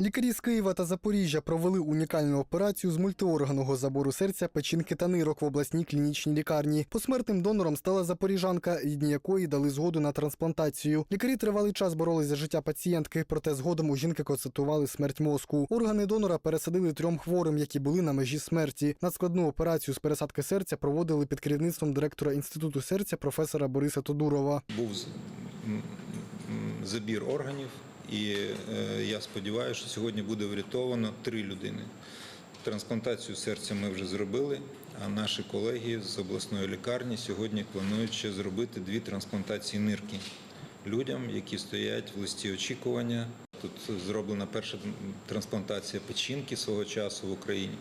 Лікарі з Києва та Запоріжжя провели унікальну операцію з мультиорганного забору серця, печінки та нирок в обласній клінічній лікарні. Посмертним донором стала запоріжанка, рідні якої дали згоду на трансплантацію. Лікарі тривалий час боролись за життя пацієнтки, проте згодом у жінки констатували смерть мозку. Органи донора пересадили трьом хворим, які були на межі смерті. Надскладну операцію з пересадки серця проводили під керівництвом директора інституту серця професора Бориса Тодурова. був забір органів, і е, я сподіваюся, що сьогодні буде врятовано три людини. Трансплантацію серця ми вже зробили, а наші колеги з обласної лікарні сьогодні планують ще зробити дві трансплантації нирки людям, які стоять в листі очікування. Тут зроблена перша трансплантація печінки свого часу в Україні.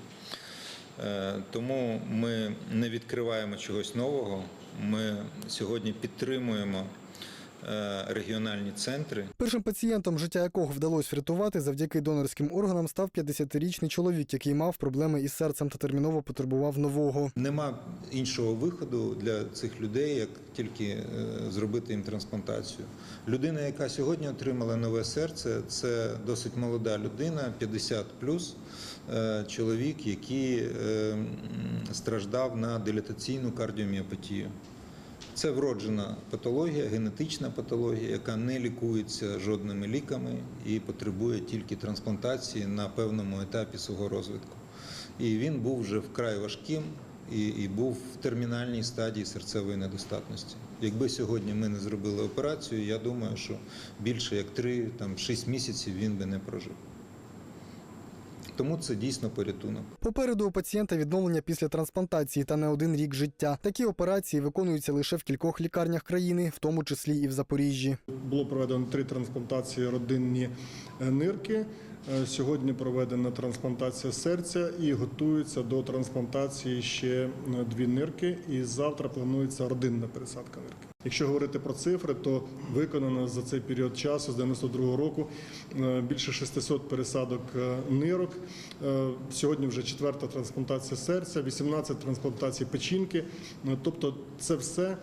Е, Тому ми не відкриваємо чогось нового. Ми сьогодні підтримуємо регіональні центри. Першим пацієнтом, життя якого вдалося врятувати завдяки донорським органам, став 50-річний чоловік, який мав проблеми із серцем та терміново потребував нового. Нема іншого виходу для цих людей, як тільки е, зробити їм трансплантацію. Людина, яка сьогодні отримала нове серце, це досить молода людина, 50 е, чоловік, який е, страждав на дилатаційну кардіоміопатію. Це вроджена патологія, генетична патологія, яка не лікується жодними ліками і потребує тільки трансплантації на певному етапі свого розвитку. І він був вже вкрай важким і, і був в термінальній стадії серцевої недостатності. Якби сьогодні ми не зробили операцію, я думаю, що більше як 3-6 місяців він би не прожив. Тому це дійсно порятунок. Попереду у пацієнта відновлення після трансплантації та не один рік життя. Такі операції виконуються лише в кількох лікарнях країни, в тому числі і в Запоріжжі. Було проведено три трансплантації родинні нирки. Е, Сьогодні проведена трансплантація серця і готується до трансплантації ще е, дві нирки. І завтра планується родинна пересадка нирки. Якщо говорити про цифри, то виконано за цей період часу з 92 року е, більше 600 пересадок нирок. Сьогодні вже четверта трансплантація серця, 18 трансплантацій печінки. Тобто, це все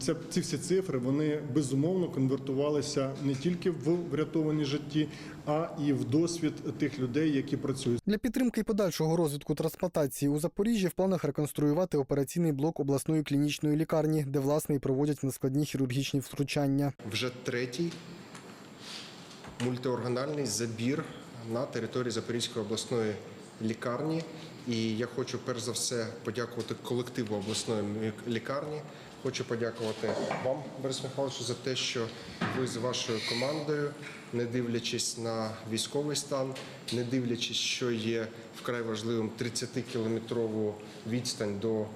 Це ці всі цифри вони безумовно конвертувалися не тільки в врятовані житті, а і в досвід тих людей, які працюють. Для підтримки і подальшого розвитку трансплантації у Запоріжжі в планах реконструювати операційний блок обласної клінічної лікарні, де власне і проводять нескладні хірургічні втручання. вже третій мультиорганальний забір на території Запорізької обласної лікарні. І я хочу перш за все подякувати колективу обласної лікарні. Хочу подякувати вам, Борис Михайлович, за те, що ви з вашою командою, не дивлячись на військовий стан, не дивлячись, що є вкрай важливим 30-кілометрову відстань до е,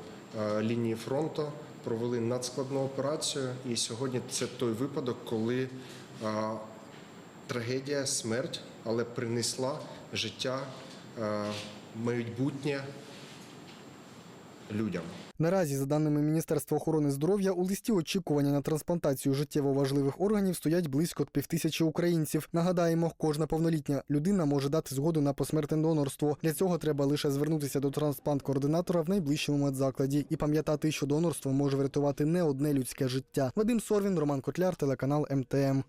лінії фронту, провели надскладну операцію. І сьогодні це той випадок, коли е, трагедія, смерть, але принесла життя, е, майбутнє людям. Наразі, за даними Міністерства охорони здоров'я, у листі очікування на трансплантацію життєво важливих органів стоять близько півтисячі українців. Нагадаємо, кожна повнолітня людина може дати згоду на посмертне донорство. Для цього треба лише звернутися до трансплант-координатора в найближчому медзакладі і пам'ятати, що донорство може врятувати не одне людське життя. Вадим Сорвін, Роман Котляр, телеканал МТМ.